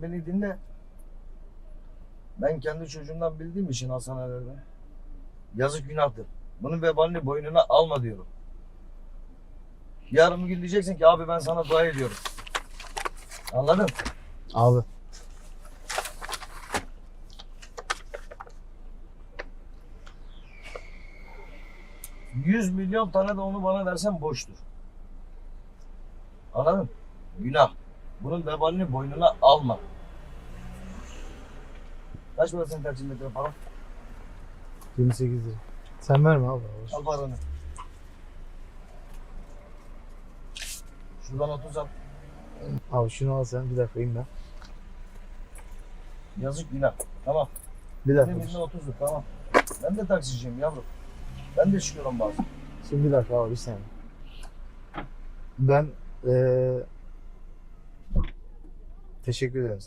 sen beni dinle. Ben kendi çocuğumdan bildiğim için Hasan Erer'de. Yazık günahtır. Bunun vebalini boynuna alma diyorum. Yarın bir gün diyeceksin ki abi ben sana dua ediyorum. Anladın? Abi. Yüz milyon tane de onu bana versen boştur. Anladın? Günah. Bunun vebalini boynuna alma. Kaç para senin taksimetre para? 28 lira. Sen verme abi. Al paranı. Şuradan 30 al. Abi şunu al sen bir dakika in ben. Yazık günah. Tamam. Bir dakika. Elimde 30'luk tamam. Ben de taksiciyim yavrum. Ben de çıkıyorum bazen. Şimdi bir dakika abi bir saniye. Ben eee teşekkür ederim.